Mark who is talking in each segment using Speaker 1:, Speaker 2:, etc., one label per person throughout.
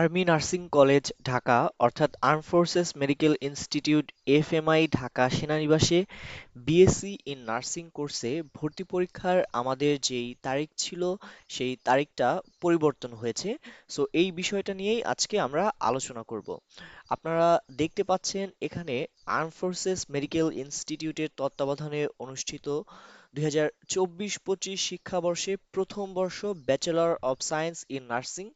Speaker 1: Army nursing college, Dhaka, অর্থাৎ arm forces medical institute, AFMI, Dhaka সেনানিবাসে BSc in nursing কোর্সে ভর্তি পরীক্ষার আমাদের যেই তারিখ ছিল, সেই তারিখটা পরিবর্তন হয়েছে। সো এই বিষয়টা নিয়েই আজকে আমরা আলোচনা করব। আপনারা দেখতে পাচ্ছেন এখানে আর্ম ফোর্সেস মেডিকেল ইনস্টিটিউটের তত্ত্বাবধানে অনুষ্ঠিত 2024-25 শিক্ষাবর্ষে প্রথম বর্ষ bachelor of science in nursing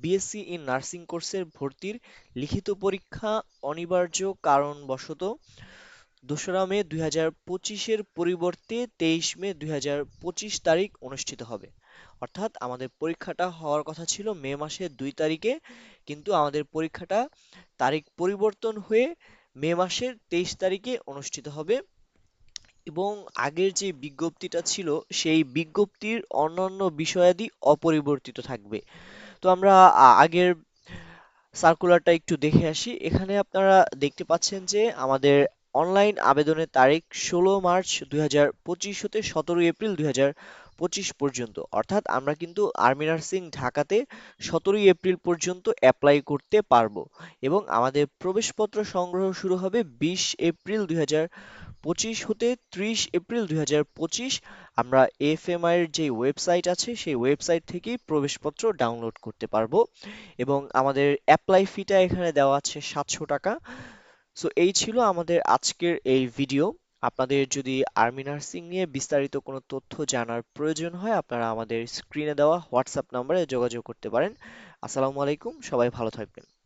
Speaker 1: BSc in nursing কোর্সের ভর্তির লিখিত পরীক্ষা অনিবার্য কারণবশত দোসরা মে দুই হাজার পঁচিশের পরিবর্তে তেইশ মে দুই হাজার পঁচিশ তারিখ অনুষ্ঠিত হবে। অর্থাৎ আমাদের পরীক্ষাটা হওয়ার কথা ছিল মে মাসের দুই তারিখে, কিন্তু আমাদের পরীক্ষাটা তারিখ পরিবর্তন হয়ে মে মাসের তেইশ তারিখে অনুষ্ঠিত হবে। এবং আগের যে বিজ্ঞপ্তিটা ছিল, সেই বিজ্ঞপ্তির অন্যান্য বিষয়াদি অপরিবর্তিত থাকবে। তো আমরা আগের সার্কুলারটা একটু দেখে আসি। এখানে আপনারা দেখতে পাচ্ছেন যে, আমাদের অনলাইন আবেদনের তারিখ ষোলো মার্চ দুই হাজার পঁচিশ হতে সতেরোই এপ্রিল দুই হাজার পঁচিশ পর্যন্ত। অর্থাৎ আমরা কিন্তু আর্মি নার্সিং ঢাকাতে সতেরোই এপ্রিল পর্যন্ত অ্যাপ্লাই করতে পারব। এবং আমাদের প্রবেশপত্র সংগ্রহ শুরু হবে বিশ এপ্রিল দুই হাজার পঁচিশ হতে ত্রিশ এপ্রিল দুই হাজার পঁচিশ, আমরা এফএমআই এর যে ওয়েবসাইট আছে, সেই ওয়েবসাইট থেকেই প্রবেশপত্র ডাউনলোড করতে পারব। এবং আমাদের অ্যাপ্লাই ফিটা এখানে দেওয়া আছে সাতশো টাকা। সো এই ছিল আমাদের আজকের এই ভিডিও। আপনাদের যদি আর্মি নার্সিং নিয়ে বিস্তারিত কোনো তথ্য জানার প্রয়োজন হয়, আপনারা আমাদের স্ক্রিনে দেওয়া হোয়াটসঅ্যাপ নম্বরে যোগাযোগ করতে পারেন। আসসালামু আলাইকুম, সবাই ভালো থাকবেন।